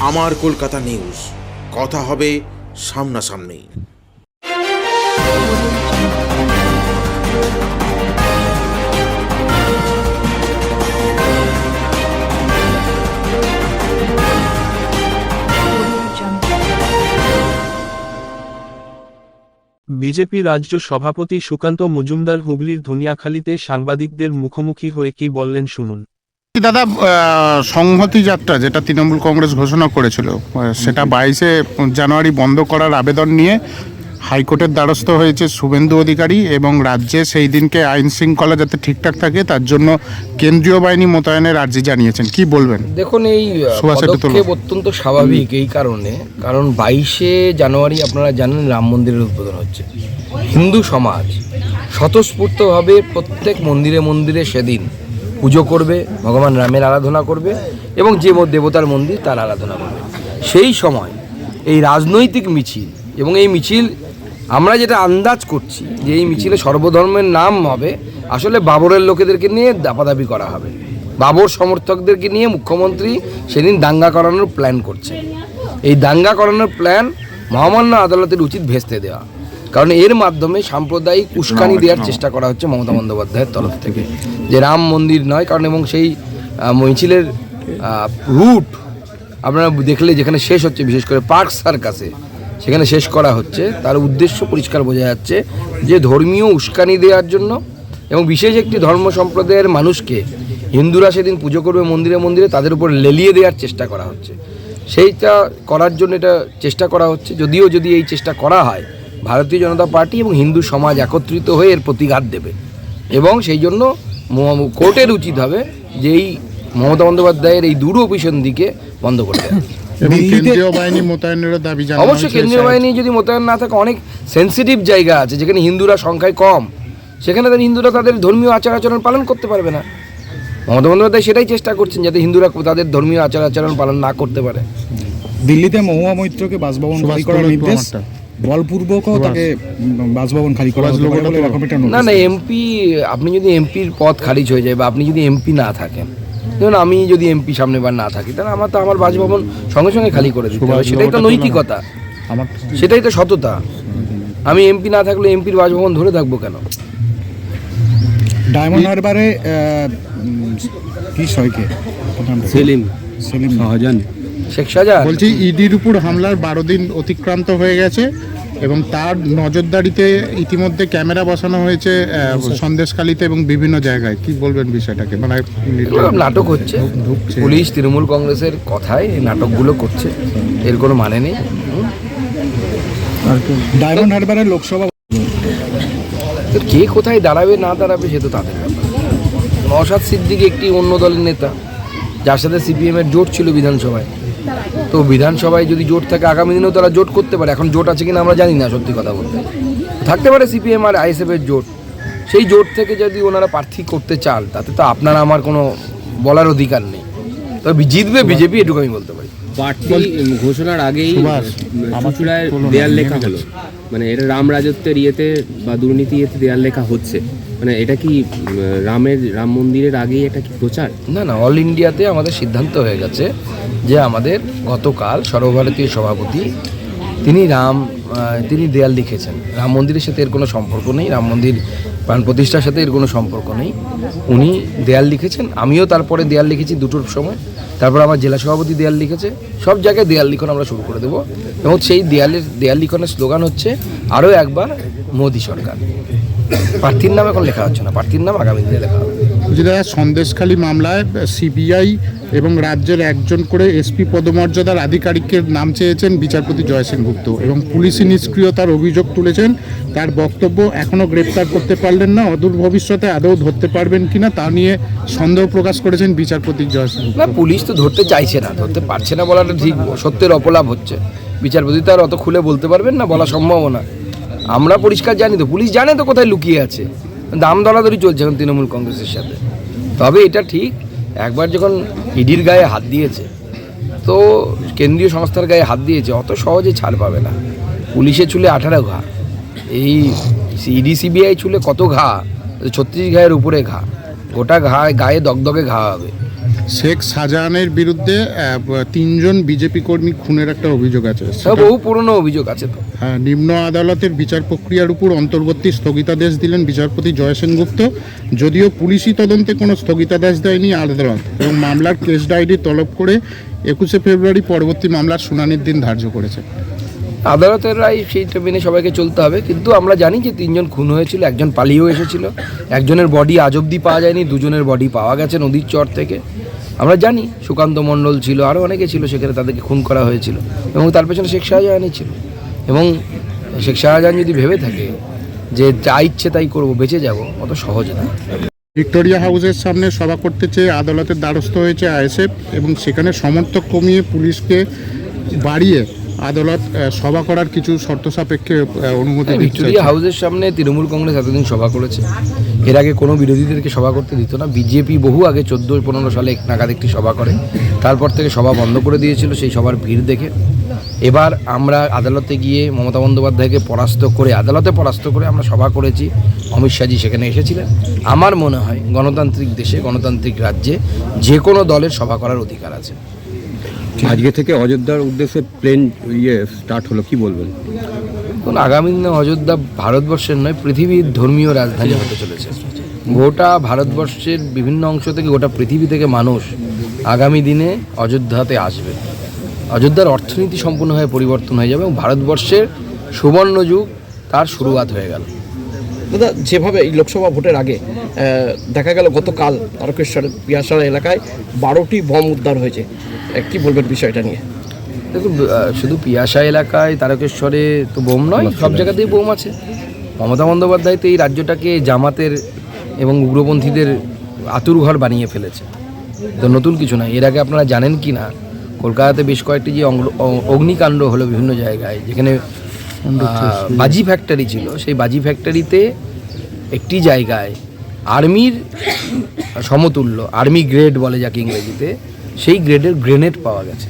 আমার কলকাতা নিউজ। কথা হবে সামনাসামনি। বিজেপি রাজ্য সভাপতি সুকান্ত মজুমদার হুগলির ধনিয়াখালীতে সাংবাদিকদের মুখোমুখি হয়ে কি বললেন শুনুন। দাদা সংহতি যাত্রা যেটা তৃণমূল কংগ্রেস ঘোষণা করেছিল সেটা বাইশে জানুয়ারি বন্ধ করার আবেদন নিয়ে হাইকোর্টের দ্বারস্থ হয়েছে শুভেন্দু অধিকারী এবং রাজ্যে সেই দিনকে আইন শৃঙ্খলা যাতে ঠিকঠাক থাকে তার জন্য কেন্দ্রীয় বাহিনী মোতায়েনের আর্জি জানিয়েছেন। কি বলবেন? দেখুন এই। পদক্ষেপ অত্যন্ত স্বাভাবিক এই কারণে কারণ বাইশে জানুয়ারি আপনারা জানেন রাম মন্দিরের উদ্বোধন হচ্ছে। হিন্দু সমাজ স্বতঃস্ফূর্তভাবে প্রত্যেক মন্দিরে মন্দিরে সেদিন পুজো করবে, ভগবান রামের আরাধনা করবে এবং যে দেবতার মন্দির তার আরাধনা করবে। সেই সময় এই রাজনৈতিক মিছিল এবং এই মিছিল, আমরা যেটা আন্দাজ করছি যে এই মিছিলে সর্বধর্মের নাম হবে, আসলে বাবরের লোকেদেরকে নিয়ে দাপাদাপি করা হবে। বাবর সমর্থকদেরকে নিয়ে মুখ্যমন্ত্রী সেদিন দাঙ্গা করানোর প্ল্যান করছে এই দাঙ্গা করানোর প্ল্যান মহামান্য আদালতের উচিত ভেস্তে দেওয়া। কারণ এর মাধ্যমে সাম্প্রদায়িক উস্কানি দেওয়ার চেষ্টা করা হচ্ছে মমতা বন্দ্যোপাধ্যায়ের তরফ থেকে। যে রাম মন্দির নয় কারণ এবং সেই মিছিলের রুট আপনারা দেখলে যেখানে শেষ হচ্ছে বিশেষ করে পার্ক সার্কাসে সেখানে শেষ করা হচ্ছে। তার উদ্দেশ্য পরিষ্কার বোঝা যাচ্ছে যে ধর্মীয় উস্কানি দেওয়ার জন্য এবং বিশেষ একটি ধর্ম সম্প্রদায়ের মানুষকে হিন্দুরা সেদিন পুজো করবে মন্দিরে মন্দিরে তাদের উপর লেলিয়ে দেওয়ার চেষ্টা করা হচ্ছে। সেইটা করার জন্য এটা চেষ্টা করা হচ্ছে। যদিও যদি এই চেষ্টা করা হয় ভারতীয় জনতা পার্টি এবং হিন্দু সমাজ একত্রিত হয়ে এর প্রতিঘাত দেবে। এবং সেই জন্য কোর্টের উচিত হবে যে এই মমতা বন্দ্যোপাধ্যায়ের এই দুটো অপিশন দিকে বন্ধ করতে হবে। এবং কেন্দ্রীয় বাহিনী মোতায়েনেরও দাবি জানানো অবশ্যই কেন্দ্রীয় বাহিনী যদি মোতায়েন না থাকে অনেক সেন্সিটিভ জায়গা আছে যেখানে হিন্দুরা সংখ্যায় কম। সেখানে তাদের হিন্দুরা তাদের ধর্মীয় আচার আচরণ পালন করতে পারবে না। মমতা বন্দ্যোপাধ্যায় সেটাই চেষ্টা করছেন যাতে হিন্দুরা তাদের ধর্মীয় আচার আচরণ পালন না করতে পারে। দিল্লিতে মহুয়া মৈত্রকে বাসভবন করার নির্দেশ। বলপূর্বকও তাকে বাসভবন খালি করা হতে পারে বলে এরকম একটা না না এমপি আপনি যদি এমপির পদ খারিজ হয়ে যায় বা আপনি যদি এমপি না থাকেন ধরুন আমি যদি এমপি সামনে বার না থাকি তাহলে আমার তো আমার বাসভবন সঙ্গে সঙ্গে খালি করে দিতে হবে। সেটাই তো। নৈতিকতা। সেটাই তো সততা। আমি এমপি না থাকলে এমপির বাসভবন ধরে থাকব কেন? ডায়মন্ড হারবারে কি সয়কে সেলিম। সেলিম। শাহজাহান। শেখ শাহজাহান? বলছি ইডির উপর হামলার বারো দিন অতিক্রান্ত হয়ে গেছে এবং তার নজরদারিতে ইতিমধ্যে ক্যামেরা বসানো হয়েছে আহ, সন্দেশখালিতে এবং বিভিন্ন জায়গায়। কি বলবেন বিষয়টাকে? মানে নাটক হচ্ছে। পুলিশ তৃণমূল কংগ্রেসের কথায় এই নাটকগুলো করছে। এর কোনো মানে নেই? ডায়মন্ড হারবারে লোকসভা কে কোথায় দাঁড়াবে না দাঁড়াবে সে তো তাদের ব্যাপার। নওশাদ সিদ্দিকি একটি অন্য দলের নেতা যার সাথে সিপিএমের জোট ছিল বিধানসভায়। তো বিধানসভায় যদি জোট থাকে, আগামী দিনেও তারা জোট করতে পারে। এখন জোট আছে কিনা আমরা জানি না সত্যি কথা বলতে। থাকতে পারে সিপিএম আর আইএসএফের জোট। সেই জোট থেকে যদি ওনারা প্রার্থী করতে চান, তাতে তো আপনারা আমার কোনো বলার অধিকার নেই। তবে জিতবে বিজেপি, এটুকু আমি বলতে পারি। প্রার্থী ঘোষণার আগেই চুচুড়ায় দেয়াল লেখা হলো। মানে এটা রাম রাজত্বের ইয়েতে বা দুর্নীতি ইয়েতে দেয়াল লেখা হচ্ছে। মানে এটা কি রামের রাম মন্দিরের আগেই এটা কি প্রচার? না না অল ইন্ডিয়াতে আমাদের সিদ্ধান্ত হয়ে গেছে যে আমাদের গতকাল সর্বভারতীয় সভাপতি তিনি রাম তিনি দেয়াল লিখেছেন। রাম মন্দিরের সাথে এর কোনো সম্পর্ক নেই রাম মন্দির প্রাণ প্রতিষ্ঠার সাথে এর কোনো সম্পর্ক নেই। উনি দেয়াল লিখেছেন আমিও তারপরে দেয়াল লিখেছি দুটোর সময়। তারপর আমার জেলা সভাপতি দেয়াল লিখেছে। সব জায়গায় দেয়াল লিখন আমরা শুরু করে দেবো। এবং সেই দেয়ালের, দেয়াল লিখনের স্লোগান হচ্ছে আরও একবার মোদী সরকার। প্রার্থীর নাম এখন লেখা হচ্ছে না। প্রার্থীর নাম আগামী দিনে লেখা হবে। সন্দেশখালী মামলায় সিবিআই এবং রাজ্যের একজন করে এসপি পদমর্যাদার আধিকারিকের নাম চেয়েছেন বিচারপতি জয় সেনগুপ্ত এবং পুলিশি নিষ্ক্রিয়তার অভিযোগ তুলেছেন। তার বক্তব্য এখনও গ্রেপ্তার করতে পারলেন না, অদূর ভবিষ্যতে আদৌ ধরতে পারবেন কিনা তা নিয়ে সন্দেহ প্রকাশ করেছেন বিচারপতি জয় সেনগুপ্ত না, পুলিশ তো ধরতে চাইছে না, ধরতে পারছে না বলাটা ঠিক, সত্যের অপলাপ হচ্ছে। বিচারপতি তো আর অত খুলে বলতে পারবেন না, বলা সম্ভব না। আমরা পরিষ্কার জানি তো, পুলিশ জানে তো কোথায় লুকিয়ে আছে। দাম দরাদরি চলছে এখন তৃণমূল কংগ্রেসের সাথে। তবে এটা ঠিক একবার যখন ইডির গায়ে হাত দিয়েছে, তো কেন্দ্রীয় সংস্থার গায়ে হাত দিয়েছে, অত সহজে ছাড় পাবে না। পুলিশে চুলে আঠারো ঘা। এই ইডি সিবিআই চুলে কত ঘা? ছত্রিশ ঘায়ের উপরে ঘা। গোটা ঘা গায়ে দগদগে ঘা হবে। শেখ শাহজাহানের বিরুদ্ধে তিনজন বিজেপি কর্মী খুনের একটা অভিযোগ আছে। বহু পুরনো অভিযোগ আছে তো। হ্যাঁ, নিম্ন আদালতের বিচার প্রক্রিয়ার উপর অন্তর্বর্তী স্থগিতাদেশ দিলেন বিচারপতি জয় সেনগুপ্ত। যদিও পুলিশি তদন্তে কোনো স্থগিতাদেশ দেয়নি আদালত এবং মামলার কেস ডায়েরি তলব করে একুশে ফেব্রুয়ারি পরবর্তী মামলার শুনানির দিন ধার্য করেছে। আদালতের রায় সেইটা মেনে সবাইকে চলতে হবে কিন্তু আমরা জানি যে তিনজন খুন হয়েছিল একজন পালিয়েও এসেছিল একজনের বডি আজ অব্দি পাওয়া যায়নি দুজনের বডি পাওয়া গেছে নদীর চর থেকে। আমরা জানি সুকান্ত মণ্ডল ছিল আরও অনেকে ছিল সেখানে তাদেরকে খুন করা হয়েছিল এবং তার পেছনে শেখ শাহজাহানই ছিল। এবং শেখ শাহজাহান যদি ভেবে থাকে যে যা ইচ্ছে তাই করব, বেঁচে যাব, অত সহজ না। ভিক্টোরিয়া হাউসের সামনে সভা করতে চেয়ে আদালতের দ্বারস্থ হয়েছে আইএসএফ এবং সেখানে সমর্থক কমিয়ে পুলিশকে বাড়িয়ে আদালত সভা করার কিছু শর্ত সাপেক্ষে অনুমতি দিচ্ছে ভিক্টোরিয়া হাউসের সামনে তৃণমূল কংগ্রেস এতদিন সভা করেছে। এর আগে কোনো বিরোধীদেরকে সভা করতে দিত না। বিজেপি বহু আগে চোদ্দ পনেরো সালে এক নাগাদ একটি সভা করে। তারপর থেকে সভা বন্ধ করে দিয়েছিল সেই সভার ভিড় দেখে। এবার আমরা আদালতে গিয়ে মমতা বন্দ্যোপাধ্যায়কে পরাস্ত করে আদালতে পরাস্ত করে আমরা সভা করেছি। অমিত শাহজি সেখানে এসেছিলেন। আমার মনে হয় গণতান্ত্রিক দেশে গণতান্ত্রিক রাজ্যে যে কোনো দলের সভা করার অধিকার আছে। আজকে থেকে অযোধ্যার উদ্দেশ্যে প্লেন ইয়ে স্টার্ট হলো কি বলবেন? এখন আগামী দিনে অযোধ্যা ভারতবর্ষের নয় পৃথিবীর ধর্মীয় রাজধানী হতে চলেছে। গোটা ভারতবর্ষের বিভিন্ন অংশ থেকে গোটা পৃথিবী থেকে মানুষ আগামী দিনে অযোধ্যাতে আসবে। অযোধ্যার অর্থনীতি সম্পূর্ণভাবে পরিবর্তন হয়ে যাবে এবং ভারতবর্ষের সুবর্ণ যুগ তার শুরুয়াত হয়ে গেল। দাদা যেভাবে এই লোকসভা ভোটের আগে দেখা গেল গতকাল তারকেশ্বরের পিয়াসার এলাকায় বারোটি বম উদ্ধার হয়েছে। কি বলবেন বিষয়টা নিয়ে? দেখুন শুধু পিয়াসা এলাকায় তারকেশ্বরে তো বোম নয় সব জায়গাতেই বোম আছে। মমতা বন্দ্যোপাধ্যায় তো এই রাজ্যটাকে জামাতের এবং উগ্রপন্থীদের আতুর ঘর বানিয়ে ফেলেছে। তো নতুন কিছু নয় এর আগে আপনারা জানেন কি না কলকাতাতে বেশ কয়েকটি যে অগ্নিকাণ্ড হলো বিভিন্ন জায়গায় যেখানে বাজি ফ্যাক্টরি ছিল। সেই বাজি ফ্যাক্টরিতে একটি জায়গায় আর্মির সমতুল্য আর্মি গ্রেড বলে যাকে ইংরেজিতে সেই গ্রেডের গ্রেনেড পাওয়া গেছে।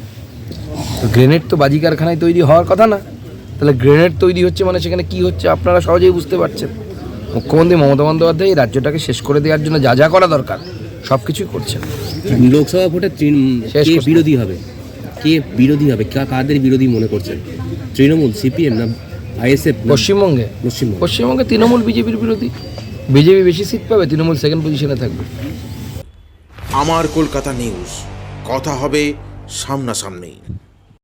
তো গ্রেনেড তো বাজি কারখানায় তৈরি হওয়ার কথা না। তাহলে গ্রেনেড তৈরি হচ্ছে মানে সেখানে কি হচ্ছে আপনারা সহজেই বুঝতে পারছেন। মুখ্যমন্ত্রী মমতা বন্দ্যোপাধ্যায় এই রাজ্যটাকে শেষ করে দেওয়ার জন্য যা যা করা দরকার সব কিছুই করছেন। লোকসভা ভোটে তৃণ- শেষ কে বিরোধী হবে? কে বিরোধী হবে? কা- কাদের বিরোধী মনে করছেন? তৃণমূল সিপিএম না আইএসএফ পশ্চিমবঙ্গে? পশ্চিমবঙ্গ? পশ্চিমবঙ্গে তৃণমূল বিজেপির বিরোধী? বিজেপি বেশি সিট পাবে তৃণমূল সেকেন্ড পজিশনে থাকবে। আমার কলকাতা নিউজ কথা হবে সামনাসামনি